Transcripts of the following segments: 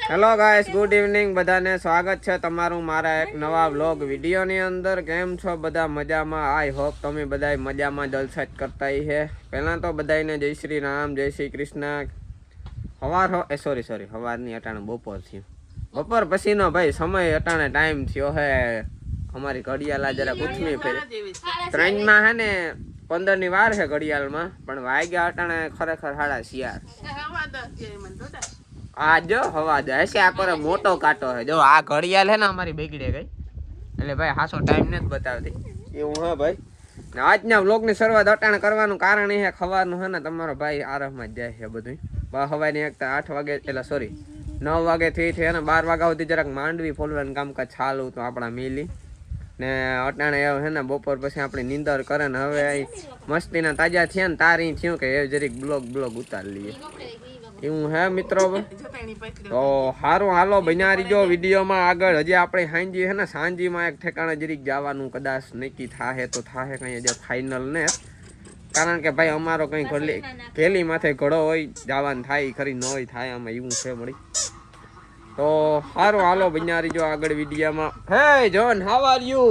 Hello guys good evening બધાને સ્વાગત છે તમારું મારા એક નવા વ્લોગ વિડીયોની અંદર. કેમ છો બધા? મજામાં? આઈ હોપ તમે બધા મજામાં જલસા જ કરતા છે. પહેલાં તો બધાને જય શ્રી રામ, જય શ્રી કૃષ્ણ. સવાર હો એ સોરી સોરી સવારની અટાણે બપોર થયું. બપોર પછીનો ભાઈ સમય અટાણે ટાઈમ થયો હે. અમારી ઘડિયાળ જરા ઉથમી ફેરી ટ્રેનમાં હે ને પંદરની વાર છે ઘડિયાળમાં, પણ વાગ્યા અટાણે ખરેખર સાડા શિયાર આ જો હવા દે. હશે આ પર મોટો કાંટો છે. જો આ ઘડિયાળ છે ને અમારી બગડે ગઈ. એટલે ભાઈ હાસો ટાઈમ નથી બતાવતી. એવું હા ભાઈ? આજના વ્લોગની શરૂઆત અટાણે કરવાનું કારણ એ ખવાનું છે ને તમારો ભાઈ આરામમાં જ જાય છે બધું બા હવાની એક આઠ વાગે એટલે સોરી નવ વાગે થઈ છે ને બાર વાગ્યા સુધી જરાક માંડવી ફોલવાનું કામકાજ ચાલુ તો આપણા મિલી. ને અટાણે છે ને બપોર પછી આપણી નીંદર કરે ને હવે મસ્તીના તાજા થયા ને તારી થયું કે એ જરીક બ્લોગ બ્લોગ ઉતારી લઈએ. એવું હે મિત્રો તો સારું હાલો બન્યા જો વિડીયોમાં આગળ. હજી આપણે સાંજી હે ને સાંજીમાં એક ઠેકાણે જરીક જવાનું કદાચ નક્કી થાહે તો થાહે કંઈ હજી ફાઇનલ ને. કારણ કે ભાઈ અમારો કંઈ ઘડલી પેલી માથે ઘડો હોય જવાનું થાય ખરી ન હોય થાય આમાં એવું છે મળી તો સારું હાલો બન્યા જો આગળ વિડીયોમાં. હે John how are you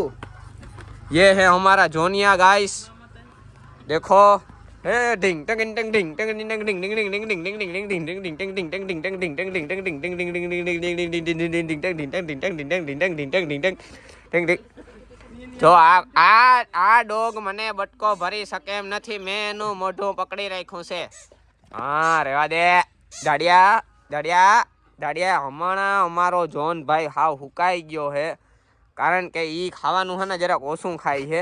đỉnh tăng đỉnh tăng đỉnh tăng đỉnh tăng đỉnh đỉnh đỉnh đỉnh đỉnh đỉnh đỉnh đỉnh đỉnh đỉnh tăng đỉnh tăng đỉnh tăng đỉnh tăng đỉnh tăng đỉnh tăng đỉnh đỉnh đỉnh đỉnh đỉnh đỉnh đỉnh đỉnh đỉnh tăng đỉnh tăng đỉnh tăng đỉnh tăng đỉnh tăng đỉnh tăng đỉnh tăng đỉnh đỉnh જો આ આ આ dog મને બટકો ભરી શકે એમ નથી મેં એનું મોઢું પકડી રાખ્યું છે હા રેવા દે દાડિયા દાડિયા દાડિયા હમણાં અમારો જોન ભાઈ હાવ હુકાઈ ગયો છે કારણ કે એ ખાવાનું છે ને જરાક ઓછું ખાય છે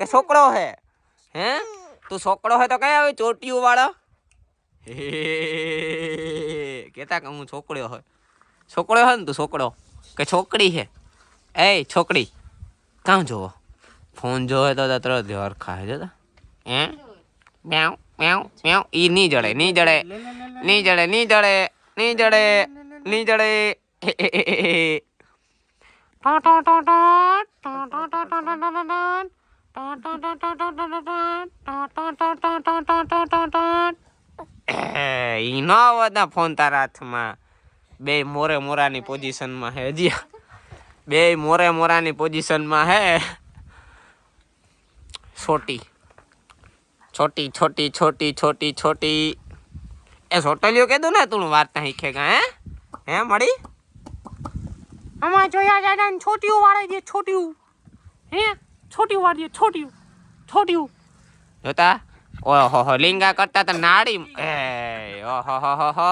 કે છોકરો હે? હે? તું છોકરો હે તો કઈ આવે? ચોટિયું વાળો? કેતા કે હું છોકરો હોય. છોકરો હોય ને તું છોકરો? કે છોકરી હે? એ છોકરી, કાં જોવો? ફોન જોવે તો તરત હરખા ખાય જોતા હે? મ્યાઉ મ્યાઉ મ્યાઉ. ઈ નહીં જડે નહીં જડે નહીં જડે નહીં જડે નહીં જડે નહીં જડે. ઈ ન આવતા ફોન તારા હાથમાં. બે મોરે મોરાની પોઝિશનમાં હે, હજી. બે મોરે મોરાની પોઝિશનમાં હે. છોટી. છોટી છોટી છોટી છોટી છોટી. એ સોટલીઓ કીધું ને તું વાર્તા શીખેગા હે? હે, મળી? આમાં જોયા જાય ને છોટીયું વાળે દે છોટીયું હે? છોટીયું વાળી દે છોટીયું છોટીયું જોતા? ઓહો, હો, લિંગા કરતા તો નાડી એ, ઓહો, હો હો હો.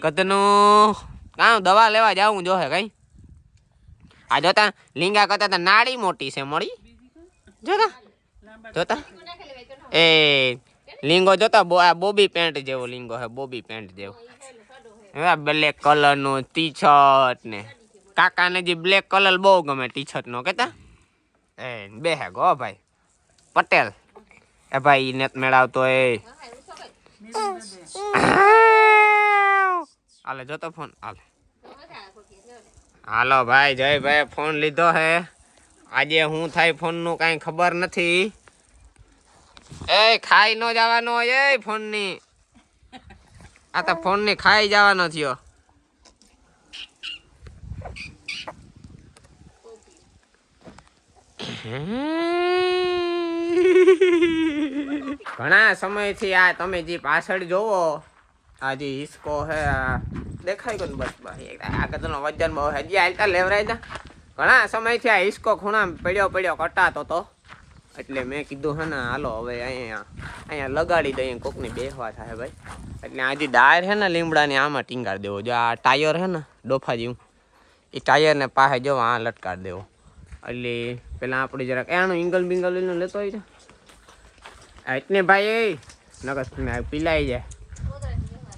કદનું. કાં દવા લેવા જાવું જોહે કઈ? આ જોતા, લિંગા કરતા તો નાડી મોટી છે, મળી. જોતા? જોતા? એ, લિંગો જોતા આ બોબી પેન્ટ જેવો લિંગો હે, બોબી પેન્ટ જેવો. હવે બ્લેક કલરનો ટી શર્ટ ને. કાકાને જે બ્લેક કલર બહુ ગમે ટી શર્ટ નો કેતા? એ બે હે ગો ભાઈ. પટેલ. એ ભાઈ નેત મેળાવતો એ. હાલે જોતો ફોન. હાલે. હાલો ભાઈ જય ભાઈ ફોન લીધો હે. આજે હું થાય ફોનનું કઈ ખબર નથી. એ ખાઈ નો જવાનો એ ફોનની આ તો ફોનની ખાઈ જવાનો થયો. ઘણા સમયથી આ તમે જે પાછળ જોવો, આ જે હિસકો હે દેખાય ગયો ને બસ આ કદનો વજન બહુ હજી હાલતા લેવરાય તા ઘણા સમયથી આ હિસકો ખૂણા પડ્યો પડ્યો કટાતો તો. એટલે મેં કીધું હે ને, હાલો હવે અહીંયા અહીંયા લગાડી દઈએ, કોકની બેહવા થાય ભાઈ. એટલે આ જે ડાયર હે ને, લીમડાની, આમાં ટીંગાડ દેવો. જો આ ટાયર હે ને, ડોફા જેવું, એ ટાયરને પાસે જો, આ લટકાડ દેવો. એટલે પેલા આપણે જરાક એનો ઇંગલ બિંગલ એનો લેતો હોય છે. એટલે ભાઈ નકર પીલાઈ જાય.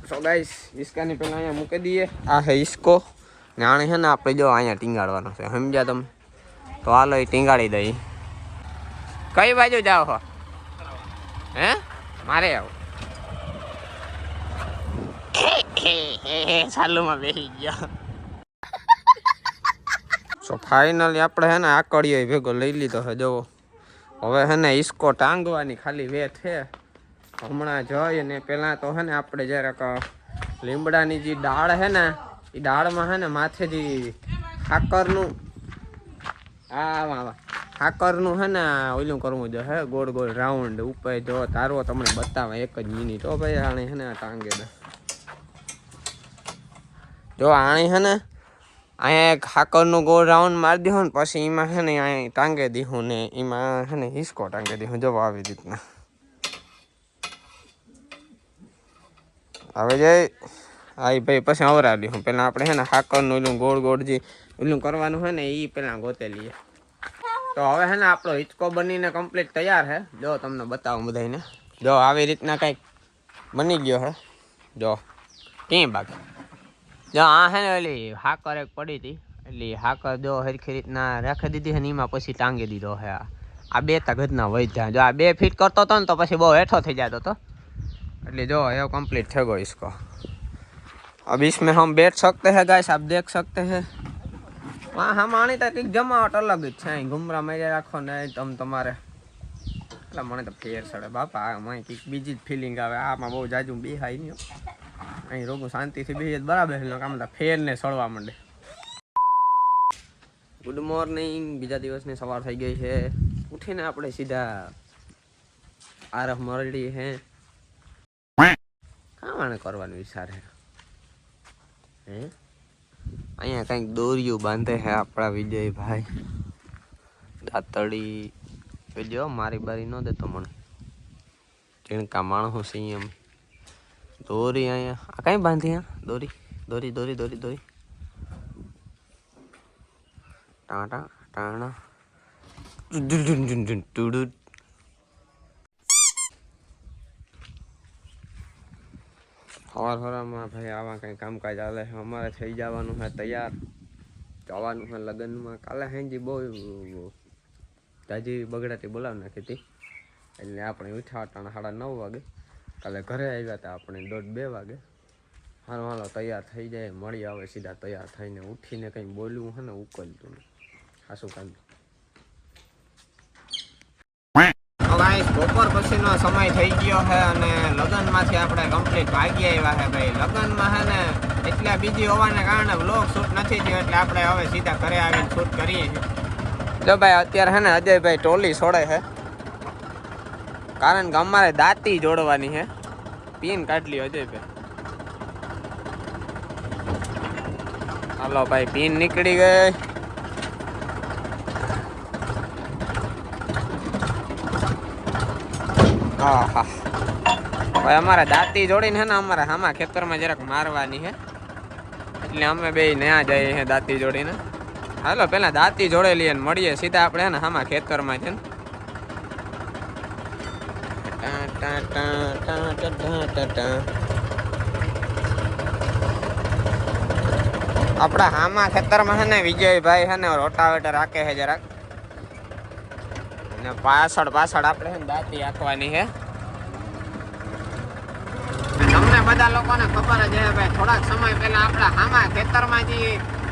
સો ગાઈસ ઈસ્કાની પહેલાં અહીંયા મૂકી દઈએ. આ છે ઈસ્કો. ને આણે છે ને આપણે જો અહીંયા ટીંગાડવાનો છે. સમજ્યા તમે? તો હાલો એ ટીંગાડી દઈ કઈ બાજુ જાઓ હો? હે? મારે આવો. સાલુમાં બેસી ગયા. સો ફાઇનલી આપણે હે ને આકડીએ ભેગો લઈ લીધો છે જવો હવે હે ને ઈસકો ટાંગવાની ખાલી વે છે. હમણાં જઈએ ને પહેલાં તો હે ને આપણે જરાક લીમડાની જે ડાળ હે ને એ ડાળમાં હે ને માથેથી ખાકરનું, આ વાહ ખાકરનું હે ને, ઓલું કરવું જો હે, ગોળ ગોળ રાઉન્ડ ઉપર જો, તારો તમને બતાવે, એક જ મિનિટ, હો ભાઈ આણે હે ને ટાંગે જો આણી હે ને અહીંયા એક ગોળ રાઉન્ડ મારી દીધું ને પછી એમાં છે ને અહીંયા ટાંગે દીધું ને એમાં છે ને હિસકો ટાંગે દીધું, જો આવી રીતના. હવે જઈ હા ભાઈ પછી અવરા દીધું. પહેલાં આપણે છે ને ખાકરનું ઓલું ગોળ ગોળ જે ઓલું કરવાનું હોય ને એ પહેલાં ગોતે લઈએ તો હવે છે ને આપણો હિચકો બનીને કમ્પ્લીટ તૈયાર છે. જો તમને બતાવું બધાને જો આવી રીતના કંઈક બની ગયો હે. જો. કેમ બાકી? જો આ હે ને ઓલી હાકર એક પડી હતી એટલે હાકર જો હરખી રીતના રાખી દીધી છે ને એમાં પછી ટાંગી દીધો છે આ આ બે તગજના વધ્યા જો આ બે ફીટ કરતો હતો ને તો પછી બહુ હેઠો થઈ જતો હતો એટલે जो ये कंप्लीट थे गो इसको अब इसमें हम बैठ सकते हैं गाइस आप देख सकते हैं वहाँ हम आनी तक एक जमावट अलग જ છે અહીં ઘુમરા મારી રાખો ને તમ તમારે એટલે મને તો ફેર સડે બાપા આમાં કંઈક બીજી જ ફિલિંગ આવે આમાં બહુ જાજુ બેહાય નહીં હો. અહીં રોગો શાંતિથી બે તો બરાબર છે કામ તો ફેર ને સડવા માંડે. ગુડ મોર્નિંગ બીજા દિવસની સવાર થઈ ગઈ છે. ઉઠીને આપણે સીધા આરફ મરડી હે. કામ કરવાનું વિચાર હે હે? અહીંયા કંઈક દોરિયું બાંધે છે આપણા વિજયભાઈ. દાતડી જો, મારી બારી ન દેતો મને. ટીણકા માણસો છીએ એમ દોરી અહીંયા. આ કઈ બાંધી અહીંયા દોરી દોરી દોરી દોરી દોરી. ટાટા ટાણા સવાર સવારમાં ભાઈ આવા કંઈ કામકાજ ચાલે અમારે થઈ જવાનું છે તૈયાર. જવાનું છે લગ્નમાં. કાલે હેંજી બહુ તાજી બગડાતી બોલાવી નાખી હતી. એટલે આપણે ઉઠ્યા હતા સાડા નવ વાગે. કાલે ઘરે આવ્યા હતા આપણે દોઢ બે વાગે. હાલો હાલો તૈયાર થઈ જાય મળી આવે સીધા તૈયાર થઈને ઉઠીને કંઈ બોલવું હે ને ઉકલતું ખાસું ગાઈસ બપોર પછીનો સમય થઈ ગયો છે અને લગ્નમાંથી આપણે કમ્પ્લીટ ભાગી આવ્યા છે ભાઈ. લગ્નમાં છે ને એટલા બીજી હોવાને કારણે વ્લોગ શૂટ નથી થયો એટલે આપણે હવે સીધા ઘરે આવીને શૂટ કરીએ છીએ. જો ભાઈ અત્યારે છે ને અજયભાઈ ટોલી છોડે છે. કારણ કે અમારે દાંતી જોડવાની છે. પીન કાઢ લ્યો અજયભાઈ હાલો ભાઈ, પીન નીકળી ગઈ. હા હા હવે અમારે દાંતી જોડીને છે ને અમારે આમાં ખેતરમાં જરાક મારવાની છે. એટલે અમે બે નયા જઈએ છીએ દાંતી જોડીને. હાલો, પેલા દાંતી જોડેલી લઈએ મળીએ. સીધા આપણે ને આમાં ખેતરમાં છે ને. ટા ટા ટા ટા ટા ટા. આપણા હામા ખેતરમાં છે ને વિજયભાઈ છે ને રોટાવેટર રાખે છે જરાક. ને પાછળ પાછળ આપણે છે ને દાંતી આંકવાની છે તમને બધા લોકોને ખબર જ છે ભાઈ, થોડાક સમય પહેલા આપણા હામા ખેતરમાં જે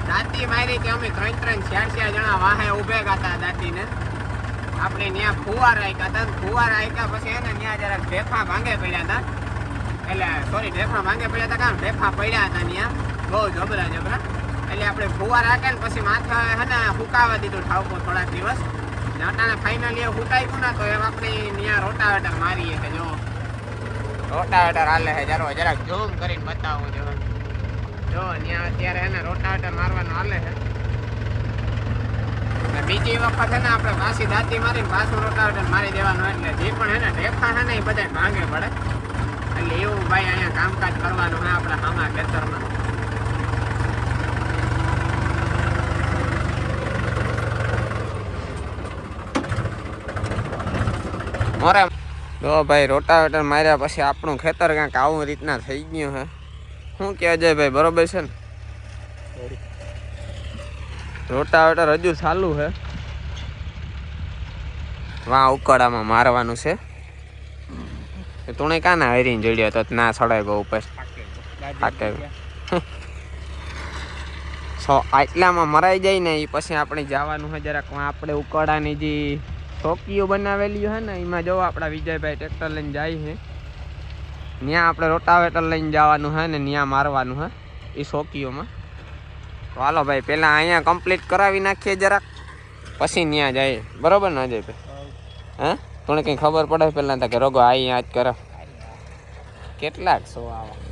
દાંતી મારી કે અમે ત્રણ ત્રણ ચાર ચાર જણા વાહે ઉભે હતા દાંતીને. આપણે ત્યાં ફુવાર રાખ્યા હતા ફુવાર રાખ્યા પછી એને ત્યાં જરાક ઢેફા ભાંગે પડ્યા હતા. એટલે સોરી ઢેફા ભાંગે પડ્યા હતા કારણ ઢેફા પડ્યા હતા ત્યાં બહુ જબરા જબરા. એટલે આપણે ફુવાર રાખ્યા ને પછી માથા હે ને હુકાવા દીધું ઠાવકો થોડાક દિવસ. ને અટાણે ફાઇનલી એ હુકાયું ને, તો એમ આપણે ત્યાં રોટાવેટર મારીએ કે જો. રોટાવેટર હાલે છે જરો, જરાક ઝૂમ કરીને બતાવું, જો. જો ત્યાં અત્યારે એને રોટાવેટર મારવાનું હાલે છે બીજી વખત છે આપણે વાસી દાંતી મારીને પાછું રોટાવેટર મારી દેવાનું એટલે જે પણ હેને ઢેફા છે ને એ બધા ભાંગે પડે. એટલે એવું ભાઈ અહીંયા કામકાજ કરવાનું હોય આપણે હામા ખેતરમાં. મોરે તો ભાઈ રોટાવેટર માર્યા પછી આપણું ખેતર કાંઈક આવું રીતના થઈ ગયું હે શું કે અજયભાઈ, બરોબર છે ને? રોટાવેટર હજુ ચાલુ છે. વાં ઉકળામાં મારવાનું છે. તું કાં ના હરીને જોડ્યો તો ના સડાય ગયો ઉપર. સો આટલામાં મરાઈ જાય ને એ પછી આપણે જવાનું છે જરાક. આપણે ઉકળાની જે ચોકીઓ બનાવેલી છે ને એમાં જો આપણા વિજયભાઈ ટ્રેક્ટર લઈને જાય છે. ત્યાં આપણે રોટાવેટર લઈને જવાનું છે ને ત્યાં મારવાનું છે એ ચોકીઓમાં તો ભાઈ પહેલાં અહીંયા કમ્પ્લીટ કરાવી નાખીએ જરાક. પછી ત્યાં જાય બરોબર ને અજયભાઈ હા? તને કંઈ ખબર પડે પહેલાં તો કે રોગો અહીંયા જ કરે. કેટલાક સો આવા.